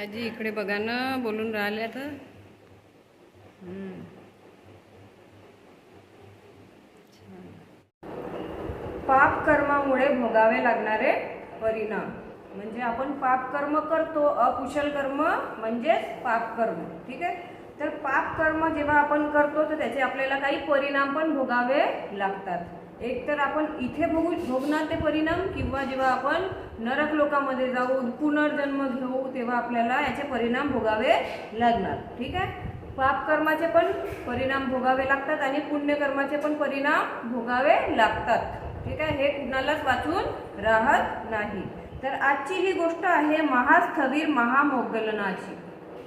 आजी इकडे बघा ना बोलून राहिल्या तर पाप कर्मामुळे भोगावे लागणारे परिणाम. म्हणजे आपण पाप कर्म करतो अकुशल कर्म म्हणजेच पाप कर्म. ठीक आहे? तर पाप कर्म जेव्हा आपण करतो तर त्याचे आपल्याला काही परिणाम पण भोगावे लागतात. एक तर आपण इथे भोगू भोगणार ते परिणाम किंवा जेव्हा आपण नरक लोकामध्ये जाऊ पुनर्जन्म घेऊ तेव्हा आपल्याला याचे परिणाम भोगावे लागणार. ठीक आहे? पापकर्माचे पण परिणाम भोगावे लागतात आणि पुण्यकर्माचे पण परिणाम भोगावे लागतात. ठीक आहे? हे कुणालाच वाचून राहत नाही. तर आजची ही गोष्ट आहे महास्थवीर महामोगलनाची.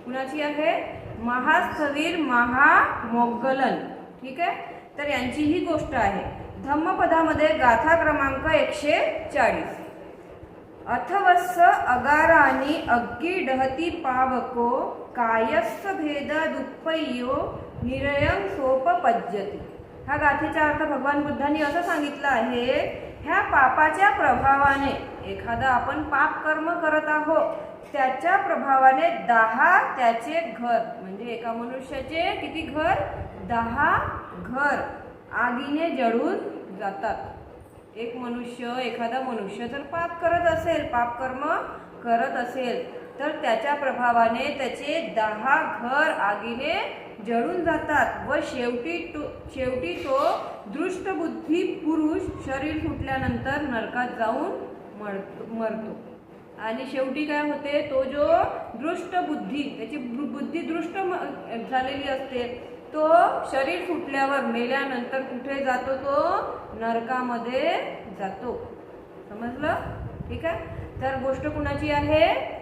कुणाची आहे? महास्थवीर महामोगलन. ठीक आहे? तर यांची ही गोष्ट आहे. धम्मपदामध्ये गाथा क्रमांक एकशे चाळीस. अथवस्स अगारानी अग्गी डहती पावको कायस्स भेद दुप्पययो निरयम सोप सोपपज्यती हा गाथेचा अर्थ भगवान बुद्धांनी असं सांगितलं आहे ह्या पापाच्या प्रभावाने एखादा आपण पाप कर्म करत आहोत त्याच्या प्रभावाने दहा त्याचे घर म्हणजे एका मनुष्याचे किती घर? दहा घर. आगीने जळून जातात. एक मनुष्य एखादा मनुष्य जर पाप करत असेल पाप कर्म करत असेल तर त्याच्या प्रभावाने त्याचे दहा घर आगीने जळून जातात व शेवटी तो शेवटी तो दृष्टबुद्धी पुरुष शरीर फुटल्यानंतर नरकात जाऊन मरतो मरतो. आणि शेवटी काय होते? तो जो दृष्टबुद्धी त्याची बुद्धी दृष्ट म- झालेली असते तो शरीर फुटल्यावर मेल्यानंतर कुठे जातो तो? नरकामध्ये जातो. समजलं? ठीक आहे? तर गोष्ट कुणाची आहे?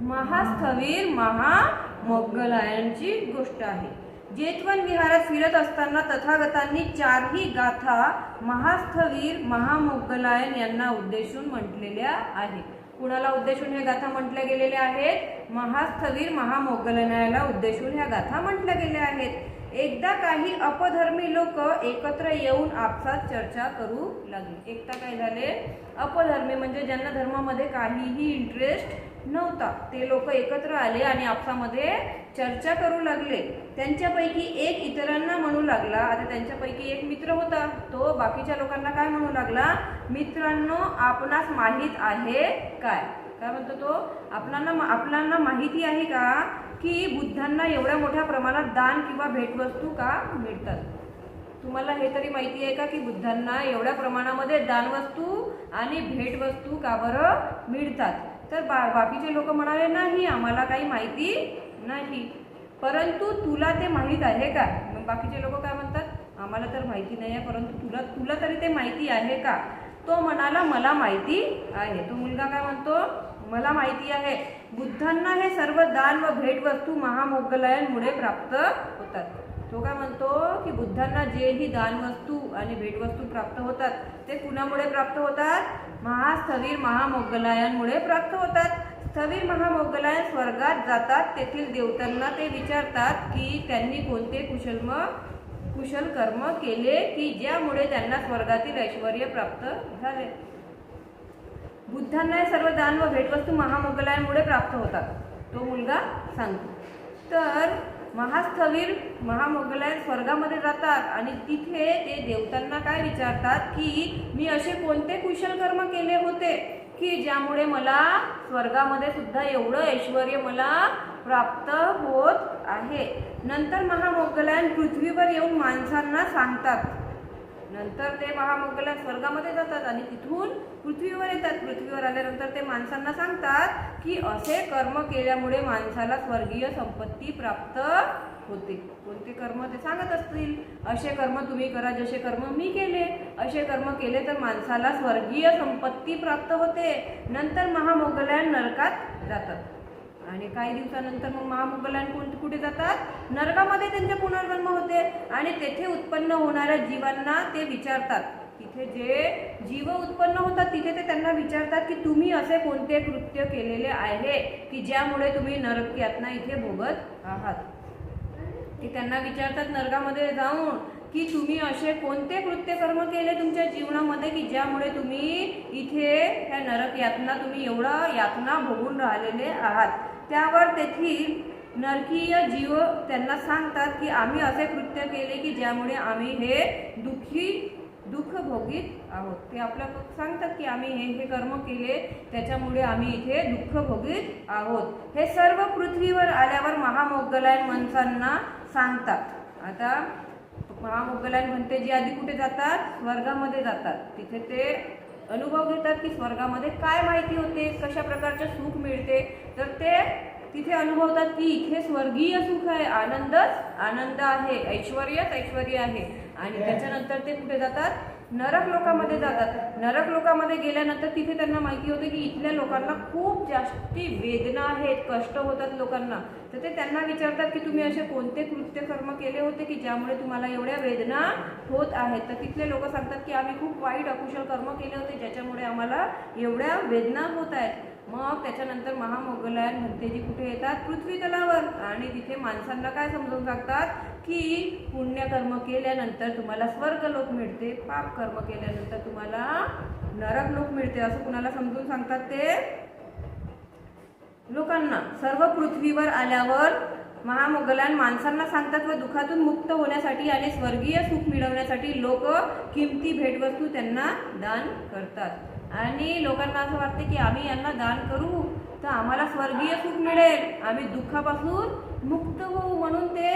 महास्थवीर महामोगलायांची गोष्ट आहे. जेतवन विहारात फिरत असताना तथागतांनी चारही गाथा महास्थवीर महामोगलायन यांना उद्देशून म्हटलेल्या आहेत. कुणाला उद्देशून ह्या गाथा म्हटल्या गेलेल्या आहेत? महास्थवीर महामोगलनायाला उद्देशून ह्या गाथा म्हटल्या गेल्या आहेत. एकदा काही अपधर्मी लोक एकत्र येऊन आपसात चर्चा करू लागले. एकदा काय झाले? अपधर्मी म्हणजे ज्यांना धर्मामध्ये काहीही इंटरेस्ट नव्हता. ते लोक एकत्र आले आणि आपसामध्ये चर्चा करू लागले. त्यांच्यापैकी एक इतरांना म्हणू लागला. आता त्यांच्यापैकी एक मित्र होता. तो बाकीच्या लोकांना काय म्हणू लागला? मित्रांनो आपणास माहीत आहे काय? काय म्हणतो तो? आपणांना आपणांना माहिती आहे का? की बुद्धांना एवढ्या मोठ्या प्रमाणात दान किंवा भेटवस्तू का मिळतात? तुम्हाला हे तरी माहिती आहे का की बुद्धांना एवढ्या प्रमाणामध्ये दानवस्तू आणि भेटवस्तू का बरं मिळतात? तर बा बाकीचे लोक म्हणाले नाही आम्हाला काही माहिती नाही. परंतु तुला ते माहीत आहे का? मग बाकीचे लोक काय म्हणतात? आम्हाला तर माहिती नाही आहे परंतु तुला तुला तरी ते माहिती आहे का? तो म्हणाला मला माहिती आहे. तो मुलगा काय म्हणतो? मला माहिती आहे बुद्धांना हे सर्व दान व भेटवस्तू महामोगलायांमुळे प्राप्त होतात. तो काय म्हणतो की बुद्धांना जेही दानवस्तू आणि भेटवस्तू प्राप्त होतात ते कुणामुळे प्राप्त होतात? महास्थवीर महामोगलायांमुळे प्राप्त होतात. स्थवीर महामोगलायन स्वर्गात जातात तेथील देवतांना ते विचारतात की त्यांनी कोणते कुशलम कुशल कर्म केले की ज्यामुळे त्यांना स्वर्गातील ऐश्वर प्राप्त झाले? बुद्धांना हे सर्व दान व भेटवस्तू महामोगलांमुळे प्राप्त होतात. तो मुलगा सांगतो. तर महास्थवीर महामोगलायन स्वर्गामध्ये जातात आणि तिथे ते देवतांना काय विचारतात की मी असे कोणते कुशल कर्म केले होते की ज्यामुळे मला स्वर्गामध्ये सुद्धा एवढं ऐश्वर मला प्राप्त होत आहे? नंतर महामोगलायन पृथ्वीवर येऊन माणसांना सांगतात. नंतर ते महामंगला स्वर्गामध्ये जातात आणि तिथून पृथ्वीवर येतात. पृथ्वीवर आल्यानंतर ते माणसांना सांगतात की असे कर्म केल्यामुळे माणसाला स्वर्गीय संपत्ती प्राप्त होते. कोणते कर्म ते सांगत असतील? असे कर्म तुम्ही करा जसे कर्म मी केले. असे कर्म केले तर माणसाला स्वर्गीय संपत्ती प्राप्त होते. नंतर महामोगल्या नरकात जातात. आणि काही दिवसानंतर मग महामोगलायन कोण कुठे जातात? नरकामध्ये त्यांचे पुनर्जन्म होते आणि तेथे उत्पन्न होणाऱ्या जीवांना ते विचारतात. तिथे जे जीव उत्पन्न होतात तिथे ते त्यांना विचारतात की तुम्ही असे कोणते कृत्य केलेले आहे की ज्यामुळे तुम्ही नरक यातना इथे भोगत आहात? ते त्यांना विचारतात नरकामध्ये जाऊन की तुम्ही असे कोणते कृत्य कर्म केले तुमच्या जीवनामध्ये की ज्यामुळे तुम्ही इथे ह्या नरक यातना तुम्ही एवढं यातना भोगून राहिलेले आहात? त्यावर तेथील नरकीय जीव त्यांना सांगतात की आम्ही असे कृत्य केले की ज्यामुळे आम्ही हे दुःखी दुःख भोगीत आहोत. ते आपल्या सांगतात की आम्ही हे हे कर्म केले त्याच्यामुळे आम्ही इथे दुःख भोगीत आहोत. हे सर्व पृथ्वीवर आल्यावर महामोगलायन माणसांना सांगतात. आता महामोगलायन म्हणते जी आधी कुठे जातात? स्वर्गामध्ये जातात. तिथे ते अनुभव घेतात की स्वर्गामध्ये काय माहिती होते कशा प्रकारचे सुख मिळते. तर ते तिथे अनुभवतात की इथे स्वर्गीय सुख आहे आनंदच आनंद आहे ऐश्वर्यच ऐश्वर आहे. आणि त्याच्यानंतर ते कुठे जातात? नरक लोकामध्ये जातात. नरक लोकामध्ये गेल्यानंतर तिथे त्यांना माहिती होते की इथल्या लोकांना खूप जास्ती वेदना आहेत कष्ट होतात लोकांना. तर ते त्यांना विचारतात की तुम्ही असे कोणते कृत्य कर्म केले होते की ज्यामुळे तुम्हाला एवढ्या वेदना होत आहेत? तर तिथले लोक सांगतात की आम्ही खूप वाईट अकुशल कर्म केले होते ज्याच्यामुळे आम्हाला एवढ्या वेदना होत आहेत. मग त्याच्यानंतर महामोगलायन म्हणतेजी कुठे येतात? पृथ्वी तलावर आणि तिथे माणसांना काय समजून सांगतात? की पुण्यकर्म केल्यानंतर तुम्हाला स्वर्ग लोक मिळते पाप कर्म केल्यानंतर तुम्हाला नरक लोक मिळते असं कुणाला समजून सांगतात ते? लोकांना. सर्व पृथ्वीवर आल्यावर महामोगलान माणसांना सांगतात व दुःखातून मुक्त होण्यासाठी आणि स्वर्गीय सुख मिळवण्यासाठी लोक किमती भेटवस्तू त्यांना दान करतात. आणि लोकांना असं वाटते की आम्ही यांना दान करू तर आम्हाला स्वर्गीय सुख मिळेल. आम्ही दुःखापासून मुक्त होऊ म्हणून ते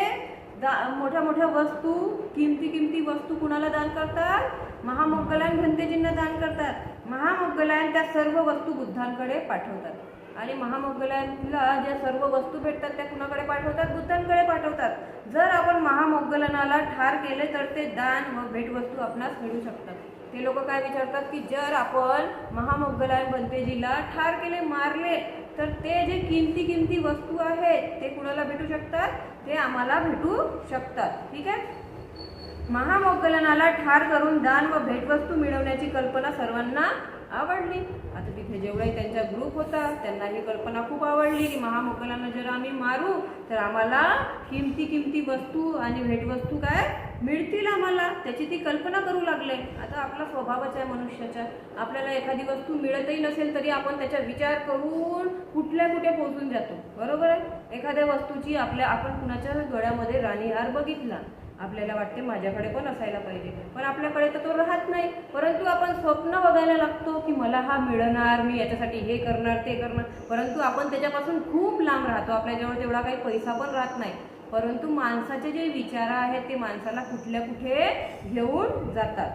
दा मोठ्या मोठ्या वस्तू किमती किमती वस्तू कुणाला दान करतात? महामोगलायन घनतेजींना दान करतात. महामोगलायन त्या सर्व वस्तू बुद्धांकडे पाठवतात. आणि महामोगलायनला ज्या सर्व वस्तू भेटतात त्या कुणाकडे पाठवतात? बुद्धांकडे पाठवतात. जर आपण महामोगलनाला ठार केले तर ते दान व भेटवस्तू आपणास मिळू शकतात. ते लोक काय विचारतात की जर आपण महामोगलायन बनतेजीला ठार केले मारले तर ते जे किमती किमती वस्तू आहेत ते कुणाला भेटू शकतात? ते आम्हाला भेटू शकतात. ठीक आहे? महामोगलनाला ठार करून दान व भेटवस्तू मिळवण्याची कल्पना सर्वांना आवडली. आता तिथे जेवढाही त्यांचा ग्रुप होता त्यांना ही कल्पना खूप आवडली की महामोगलांना जर आम्ही मारू तर आम्हाला किमती किमती वस्तू आणि भेटवस्तू काय मिळतील आम्हाला. त्याची ती कल्पना करू लागले. आता आपला स्वभावच आहे मनुष्याचा. आपल्याला एखादी वस्तू मिळतही नसेल तरी आपण त्याचा विचार करून कुठल्या कुठे पोहोचून जातो. बरोबर आहे? एखाद्या वस्तूची आपल्या आपण कुणाच्या डोळ्यामध्ये राणीहार बघितला. आपल्याला वाटते माझ्याकडे पण असायला पाहिजे. पण आपल्याकडे तर तो राहत नाही. परंतु आपण स्वप्न बघायला लागतो की मला हा मिळणार मी याच्यासाठी हे करणार ते करणार. परंतु आपण त्याच्यापासून खूप लांब राहतो. आपल्याजवळ तेवढा काही पैसा पण राहत नाही. परंतु माणसाचे जे विचार आहेत ते माणसाला कुठल्या कुठे घेऊन जातात.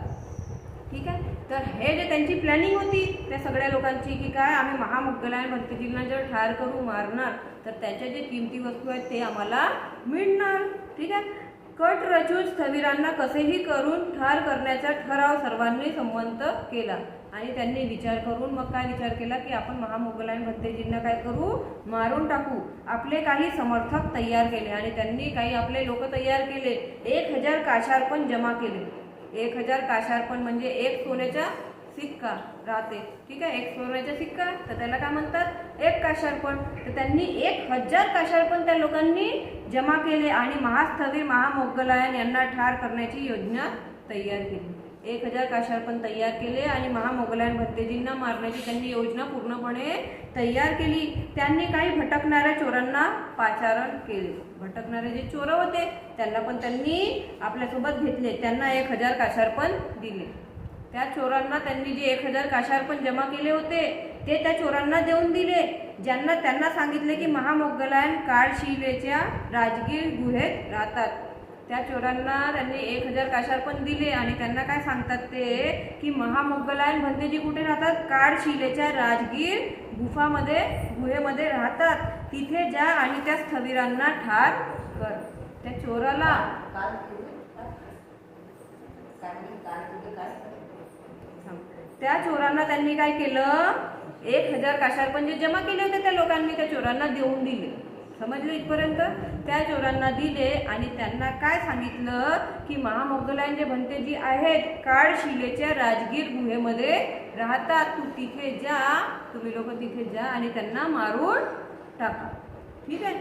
ठीक आहे? तर हे जे त्यांची प्लॅनिंग होती त्या सगळ्या लोकांची की काय आम्ही महामुग्गलायन भक्तजींना जर ठार करू मारणार तर त्याच्या जे किमती वस्तू आहेत ते आम्हाला मिळणार. ठीक आहे? कट रचून स्थविरांना कसेही करून ठार करण्याचा ठराव सर्वांनी संमत केला. आणि त्यांनी विचार करून मग काय विचार केला की आपण महामुगलायन भत्तेजींना काय करू मारून टाकू. आपले काही समर्थक तयार केले आणि त्यांनी काही आपले लोक तयार केले. एक हजार काशार्पण जमा केले. एक हजार काशार्पण म्हणजे एक सोन्याच्या सिक्का राहते. ठीक आहे? एक सोन्याचा सिक्का तर त्याला काय म्हणतात? एक काशार्पण तर त्यांनी एक हजार काशार्पण त्या लोकांनी जमा केले आणि महास्थवीर महामोगलायन यांना ठार करण्याची योजना तयार केली. एक हजार काशार्पण तयार केले आणि महामोगलायन भत्तेजींना मारण्याची त्यांनी योजना पूर्णपणे तयार केली. त्यांनी काही भटकणाऱ्या चोरांना पाचारण केले. भटकणारे जे चोर होते त्यांना पण त्यांनी आपल्यासोबत घेतले. त्यांना एक हजार काशार्पण दिले. त्या चोरांना त्यांनी जे एक हजार काशार्पण जमा केले होते ते त्या चोरांना देऊन दिले. ज्यांना त्यांना सांगितले की महामोगलायन काळशिलेच्या राजगीर गुहेत राहतात. त्या चोरांना त्यांनी एक हजार काशार्पण दिले आणि त्यांना काय सांगतात ते? की महामोगलायन भंतेजी कुठे राहतात? काळशिलेच्या राजगीर गुफामध्ये गुहेमध्ये राहतात. तिथे जा आणि त्या स्थविरांना ठार कर. त्या चोराला त्या चोरांना त्यांनी काय केलं? एक हजार काशार्पण जे जमा केले होते त्या लोकांनी त्या चोरांना देऊन दिले. समजलं इथपर्यंत? त्या चोरांना दिले आणि त्यांना काय सांगितलं? की महामोगलायन जे भंते जी आहेत काळशिलेच्या राजगीर गुहेमध्ये राहतात. तू तिथे जा तुम्ही लोक तिथे जा आणि त्यांना मारून टाका. ठीक आहे?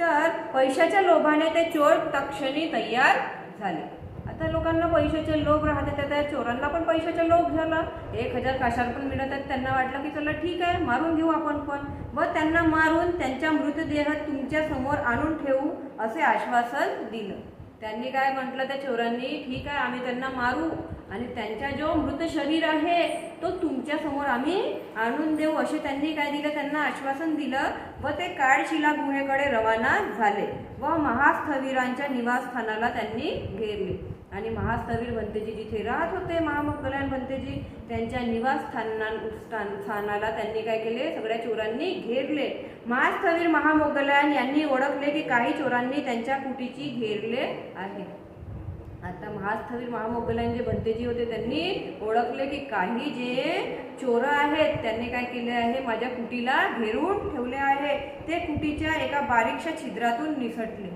तर पैशाच्या लोभाने ते चोर तक्षणी तयार झाले. आता लोकांना पैशाचे लोभ राहते तर त्या चोरांना पण पैशाचा लोभ झाला. एक हजार काशार पण मिळत आहेत त्यांना वाटलं की चला ठीक आहे मारून घेऊ आपण पण. व त्यांना मारून त्यांच्या मृतदेह तुमच्यासमोर आणून ठेवू असे आश्वासन दिलं. त्यांनी काय म्हटलं त्या चोरांनी? ठीक आहे आम्ही त्यांना मारू. आणि त्यांचा जो मृत शरीर आहे तो तुमच्यासमोर आम्ही आणून देऊ असे त्यांनी काय दिलं? त्यांना आश्वासन दिलं व ते काळशिला गुहेकडे रवाना झाले व महास्थवीरांच्या निवासस्थानाला त्यांनी घेरले. आणि महास्थवीर भंतेजी जिथे राहत होते महामकल्याण भंतेजी त्यांच्या निवासस्थाना स्थान- स्थानाला त्यांनी काय केले? सगळ्या चोरांनी घेरले. महास्थवीर महामोगलायन यांनी ओळखले की काही चोरांनी त्यांच्या कुटीची घेरले आहे. आता महास्थवीर महामोगलांचे जे भंतेजी होते त्यांनी ओळखले की काही जे चोर आहेत त्यांनी काय केले आहे? माझ्या कुटीला घेरून ठेवले आहे. ते कुटीच्या एका बारीकशा छिद्रातून निसटले.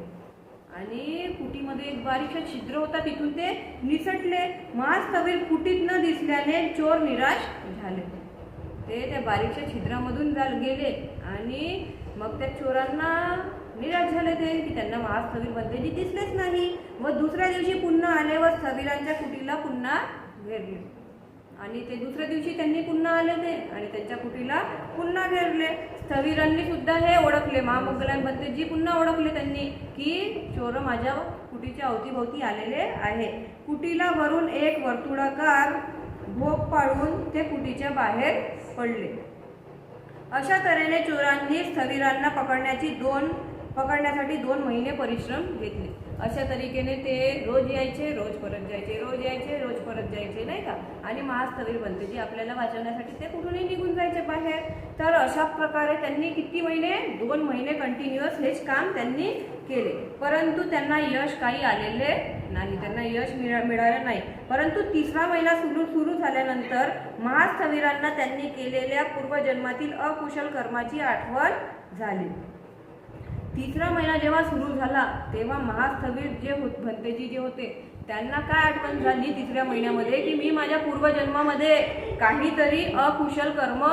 आणि कुटीमध्ये एक बारीकशा छिद्र होता तिथून ते निसटले. महास्थवीर कुटीत न दिसल्याने चोर निराश झाले. ते त्या बारीकशा छिद्रामधून गेले आणि मग त्या चोरांना निराश झाले ते की त्यांना महास्थवीर भंतेजी दिसलेच नाही. व दुसऱ्या दिवशी पुन्हा आले व सवीरांच्या कुटीला पुन्हा घेरले आणि ते दुसऱ्या दिवशी त्यांनी पुन्हा आले ते आणि त्यांच्या कुटीला पुन्हा घेरले. स्थविरांनी सुद्धा हे ओळखले. महामंगलान जी पुन्हा ओळखले त्यांनी की चोर माझ्या कुटीच्या अवतीभोवती आलेले आहे. कुटीला भरून एक वर्तुळाकार भोग पाळून ते कुटीच्या बाहेर पडले. अशा तऱ्हेने चोरांनी स्थविरांना पकडण्याची दोन पकडण्यासाठी दोन महिने परिश्रम घेतले. अशा तरीकेने ते रोज यायचे रोज परत जायचे रोज यायचे रोज परत जायचे नाही का? आणि महास्थवीर बनतेजी आपल्याला वाचवण्यासाठी ते कुठूनही निघून जायचे बाहेर. तर अशा प्रकारे त्यांनी किती महिने? दोन महिने कंटिन्युअस हेच काम त्यांनी केले. परंतु त्यांना यश काही आलेले नाही. त्यांना यश मिळा मिळालं नाही. परंतु तिसरा महिना सुरू सुरू झाल्यानंतर महास्थवीरांना त्यांनी केलेल्या पूर्वजन्मातील अकुशल कर्माची आठवण झाली. तिसरा महिना जेव्हा सुरू झाला तेव्हा महास्थवीर जे होत भंतेजी जे होते त्यांना काय आठवण झाली तिसऱ्या महिन्यामध्ये? की मी माझ्या पूर्वजन्मामध्ये काहीतरी अकुशल कर्म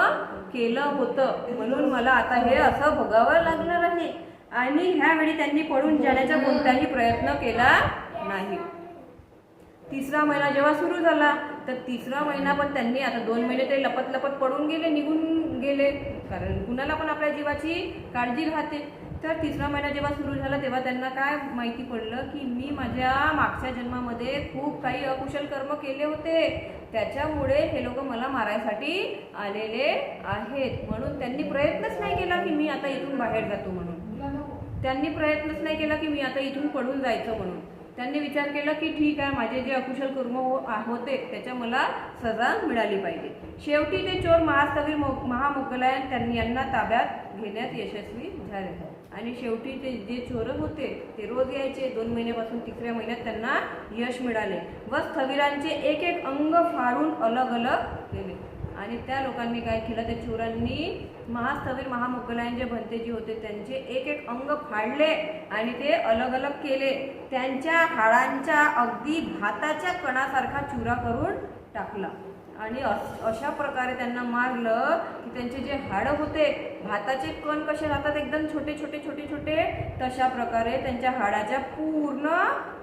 केलं होतं. म्हणून मला आता हे असं भोगावं लागणार आहे. आणि ह्यावेळी त्यांनी पडून जाण्याचा कोणताही प्रयत्न केला नाही. तिसरा महिना जेव्हा सुरू झाला तर तिसरा महिना पण त्यांनी आता दोन महिने ते लपत लपत पडून गेले निघून गेले. कारण कुणाला पण आपल्या जीवाची काळजी राहते. तर तिसरा महिना जेव्हा सुरू झाला तेव्हा त्यांना काय माहिती पडलं की मी माझ्या मागच्या जन्मामध्ये खूप काही अकुशल कर्म केले होते. त्याच्यामुळे हे लोक मला मारायसाठी आलेले आहेत. म्हणून त्यांनी प्रयत्नच नाही केला की मी आता इथून बाहेर जातो म्हणून. त्यांनी प्रयत्नच नाही केला की मी आता इथून पडून जायचं म्हणून. त्यांनी विचार केला की ठीक आहे माझे जे अकुशल कर्म हो, होते त्याच्या मला सजा मिळाली पाहिजे. शेवटी ते चोर महास्थवीर मो त्यांनी यांना ताब्यात घेण्यात यशस्वी झाले. आणि शेवटी ते जे चोर होते ते रोज यायचे. दोन महिन्यापासून तिसऱ्या महिन्यात त्यांना यश मिळाले. व स्थविरांचे एक एक अंग फाडून अलग अलग केले. आणि त्या लोकांनी काय केलं? त्या चोरांनी महास्थवीर महामोगलायन जे भंतेजी होते त्यांचे एक एक अंग फाडले आणि ते अलग अलग केले. त्यांच्या हाडांच्या अगदी भाताच्या कणासारखा चुरा करून टाकला. आणि अशा प्रकारे त्यांना मारलं की त्यांचे जे हाडं होते भाताचे कण कसे राहतात एकदम छोटे छोटे छोटे छोटे तशा प्रकारे त्यांच्या हाडाच्या पूर्ण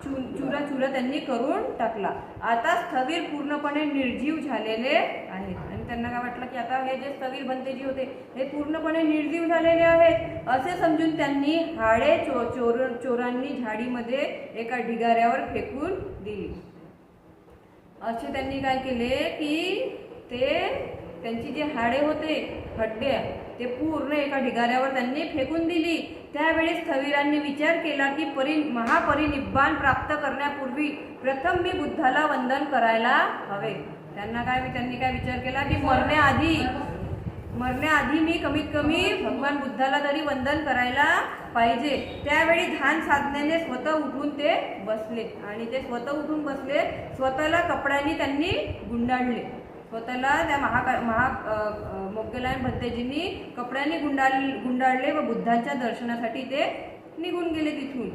चु चुरा चुरा त्यांनी करून टाकला. आता स्थवीर पूर्णपणे निर्जीव झालेले आहेत. आणि त्यांना काय वाटलं की आता हे जे स्थवीर बनतेजी होते हे पूर्णपणे निर्जीव झालेले आहेत. असे समजून त्यांनी हाडे चो चोर चोरांनी झाडीमध्ये एका ढिगाऱ्यावर फेकून दिली. असे त्यांनी काय केले की ते त्यांची जे हाडे होते हड्डे ते पूर्ण एका ढिगाऱ्यावर त्यांनी फेकून दिली. त्यावेळेस थवीरांनी विचार केला की परि महापरिनिब्बान प्राप्त करण्यापूर्वी प्रथम मी बुद्धाला वंदन करायला हवे. त्यांना काय त्यांनी काय विचार केला की मरण्याआधी मरण्याआधी मी कमीत कमी भगवान बुद्धाला तरी वंदन करायला पाहिजे. त्यावेळी ध्यान साधनेने स्वतः उठून ते बसले आणि ते स्वतः उठून बसले स्वतःला कपड्यांनी त्यांनी गुंडाळले. स्वतःला त्या महाका महा अ, भत्तेजींनी मोगलायन कपड्यांनी गुंडाळ गुंडाळले व बुद्धांच्या दर्शनासाठी ते निघून गेले तिथून.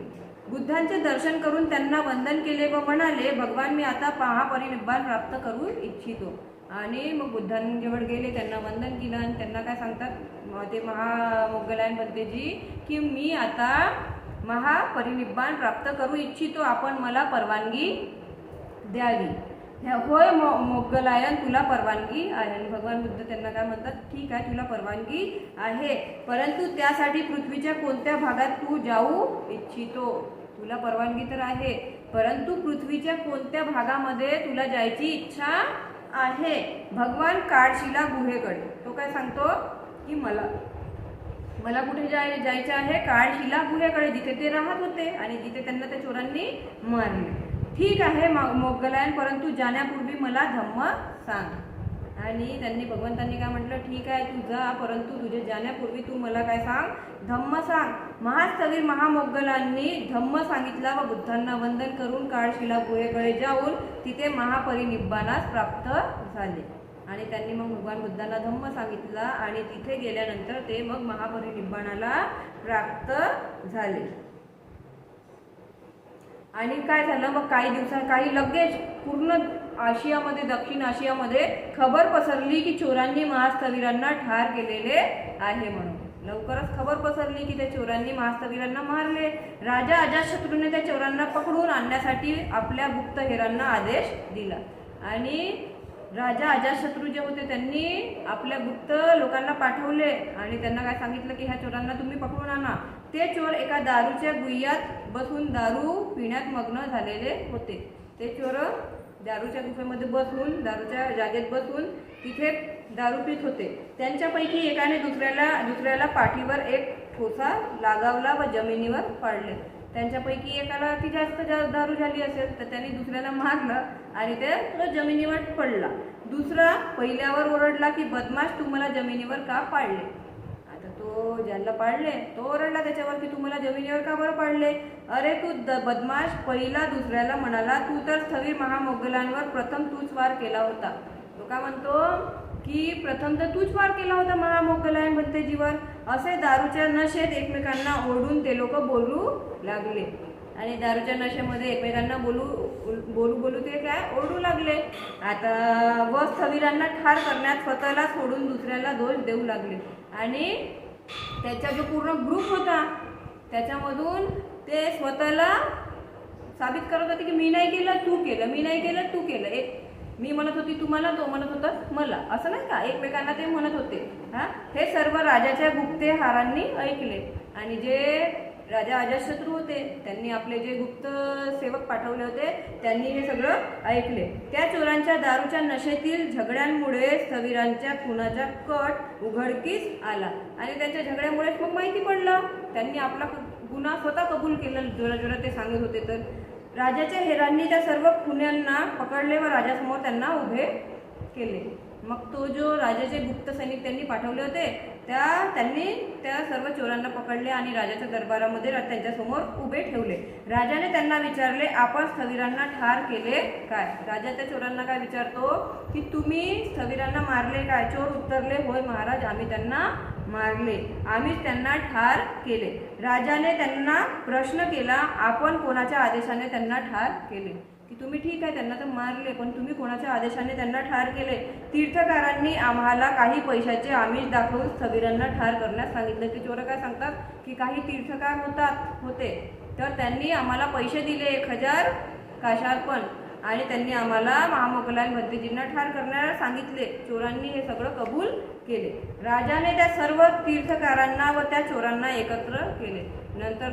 बुद्धांचे दर्शन करून त्यांना वंदन केले व म्हणाले भगवान मी आता महापरिनिब्बान प्राप्त करू इच्छितो. आणि मग बुद्धांजवळ गेले त्यांना वंदन केलं आणि त्यांना काय सांगतात? ते महा मोगलायन की मी आता महापरिनिब्बाण प्राप्त करू इच्छितो आपण मला परवानगी द्यावी. होय मो मोगलायन तुला परवानगी आहे. आणि भगवान बुद्ध त्यांना काय म्हणतात? ठीक आहे तुला परवानगी आहे. परंतु त्यासाठी पृथ्वीच्या कोणत्या भागात तू जाऊ इच्छितो? तुला परवानगी तर आहे परंतु पृथ्वीच्या कोणत्या भागामध्ये तुला जायची इच्छा आहे. भगवान काळशिला गुहेकडे. तो काय सांगतो की मला मला कुठे जाय जायचं आहे? काळशिला गुहेकडे जिथे ते राहत होते आणि जिथे त्यांना त्या चोरांनी मारले. ठीक आहे मोगलायन परंतु जाण्यापूर्वी मला धम्म सांग. आणि त्यांनी भगवंतांनी काय म्हटलं ठीक आहे तू जा परंतु तुझे जाण्यापूर्वी तू मला काय सांग धम्म सांग. महास्थवीर महामोगलांनी धम्म सांगितला व बुद्धांना वंदन करून काळशिला गुहेकडे जाऊन तिथे महापरिनिब्बानास प्राप्त झाले. आणि त्यांनी मग भगवान बुद्धांना धम्म सांगितला आणि तिथे गेल्यानंतर ते मग महापरिनिब्बाणाला प्राप्त झाले. आणि काय झालं? मग काही दिवसां काही लगेच पूर्ण आशियामध्ये दक्षिण आशियामध्ये खबर पसरली की चोरांनी महास्थवीरांना ठार केलेले आहे म्हणून. लवकरच खबर पसरली की त्या चोरांनी महास्थवीरांना मारले. राजा अजातशत्रूने त्या चोरांना पकडून आणण्यासाठी आपल्या गुप्तहेरांना आदेश दिला. आणि राजा अजातशत्रू जे होते त्यांनी आपल्या गुप्त लोकांना पाठवले. आणि त्यांना काय सांगितलं की ह्या चोरांना तुम्ही पकडून आणा. ते चोर एका दारूच्या गुह्यात बसून दारू पिण्यात मग्न झालेले होते. ते चोर दारूच्या गुफेमध्ये बसून दारूच्या जागेत बसून तिथे दारू पित होते. त्यांच्यापैकी एकाने दुसऱ्याला दुसऱ्याला पाठीवर एक ठोसा लागावला व जमिनीवर पाडले. त्यांच्यापैकी एकाला ती जास्त जा- दारू झाली असेल तर त्यांनी दुसऱ्याला मारलं आणि ते तो जमिनीवर पडला. दुसरा पहिल्यावर ओरडला की बदमाश तुम्हाला जमिनीवर का पाडले? हो ज्याला पाडले तो ओरडला त्याच्यावर की तू मला जमिनीवर का बरं पाडले अरे तू द बदमाश पहिला दुसऱ्याला म्हणाला तू तर स्थवीर महामोगलांवर प्रथम तूच वार केला होता. तो का म्हणतो? की प्रथम तर तूच वार केला होता महामोगलाय म्हणते जीवन असे दारूच्या नशेत एकमेकांना ओढून ते लोक बोलू लागले. आणि दारूच्या नशेमध्ये एकमेकांना बोलू बोलू बोलू ते काय? ओरडू लागले. आता व स्थवीरांना ठार करण्यात स्वतःला सोडून दुसऱ्याला दोष देऊ लागले. आणि त्याचा जो पूर्ण ग्रुप होता त्याच्यामधून ते स्वतःला साबित करत होते की मी नाही केलं तू केलं मी नाही केलं तू केलं. एक मी म्हणत होती तुम्हाला तो म्हणत होता मला. असं नाही का? एकमेकांना ते म्हणत होते. हा? हे सर्व राजाच्या गुप्तेहारांनी ऐकले. आणि जे राजा अजातशत्रू होते. त्यांनी आपले जे गुप्त सेवक पाठवले होते त्यांनी हे सगळं ऐकले. त्या चोरांच्या दारूच्या नशेतील झगड्यांमुळे सवीरांच्या खुनाचा कट उघडकीस आला आणि त्यांच्या झगड्यामुळेच मग माहिती पडलं. त्यांनी आपला गुन्हा स्वतः कबूल केला. जोरा जोरा ते सांगत होते तर राजाच्या हेरांनी त्या सर्व खुन्यांना पकडले व राजासमोर त्यांना उभे केले. मग तो जो राजाचे गुप्त सैनिक त्यांनी पाठवले होते त्या त्यांनी त्या सर्व चोरांना पकडले आणि राजाच्या दरबारामध्ये त्यांच्यासमोर उभे ठेवले. राजाने त्यांना विचारले आपण स्थविरांना ठार केले काय? राजा त्या चोरांना काय विचारतो की तुम्ही स्थविरांना मारले काय? चोर उत्तरले होय महाराज आम्ही त्यांना मारले. आम्ही त्यांना ठार केले. राजाने त्यांना प्रश्न केला आपण कोणाच्या आदेशाने त्यांना ठार केले? की तुम्ही ठीक आहे त्यांना तर मारले पण तुम्ही कोणाच्या आदेशाने त्यांना ठार केले? तीर्थकारांनी आम्हाला काही पैशाचे आमिष दाखवून स्थविरांना ठार करण्यास सांगितले. की चोर काय सांगतात? की काही तीर्थकार होतात होते. तर त्यांनी आम्हाला पैसे दिले एक हजार काशार्पण आणि त्यांनी आम्हाला महामोगलाल भंतेजींना ठार करण्याला सांगितले. चोरांनी हे सगळं कबूल केले. राजाने त्या सर्व तीर्थकारांना व त्या चोरांना एकत्र केले. नंतर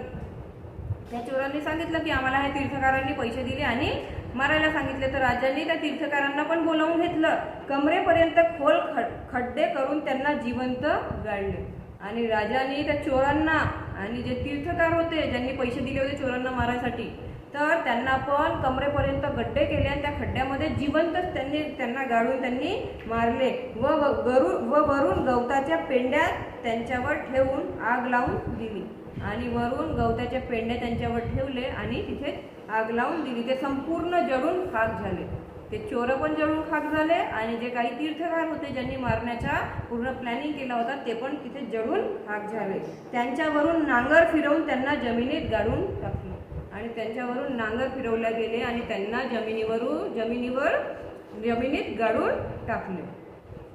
त्या चोरांनी सांगितलं की आम्हाला ह्या तीर्थकारांनी पैसे दिले आणि मारायला सांगितले. तर राजांनी त्या तीर्थकारांना पण बोलावून घेतलं. कमरेपर्यंत खोल खड खड्डे करून त्यांना जिवंत गाळले. आणि राजाने त्या चोरांना आणि जे तीर्थकार होते ज्यांनी पैसे दिले होते चोरांना मारायसाठी तर त्यांना पण कमरेपर्यंत गड्डे केले आणि त्या खड्ड्यामध्ये जिवंतच त्यांनी त्यांना गाळून त्यांनी मारले व गरू गरु व वरून गवताच्या पेंड्यात त्यांच्यावर ठेवून आग लावून दिली. आणि वरून गवताच्या पेंड्या त्यांच्यावर ठेवले आणि तिथे आग लावून दिली. ते संपूर्ण जळून खाक झाले. ते चोर पण जळून खाक झाले आणि जे काही तीर्थकार होते ज्यांनी मारण्याचा पूर्ण प्लॅनिंग केला होता ते पण तिथे जळून खाक झाले. त्यांच्यावरून नांगर फिरवून त्यांना जमिनीत गाडून टाकलं. आणि त्यांच्यावरून नांगर फिरवल्या गेले आणि त्यांना जमिनीवरून जमिनीवर जमिनीत गाडून टाकले.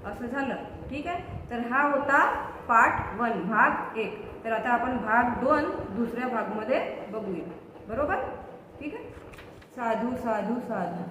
असं झालं. ठीक आहे? तर हा होता पार्ट वन भाग एक. तर आता आपण भाग दोन दुसऱ्या भागमध्ये बघूया. बरोबर? ठीक आहे? साधू साधू साधू.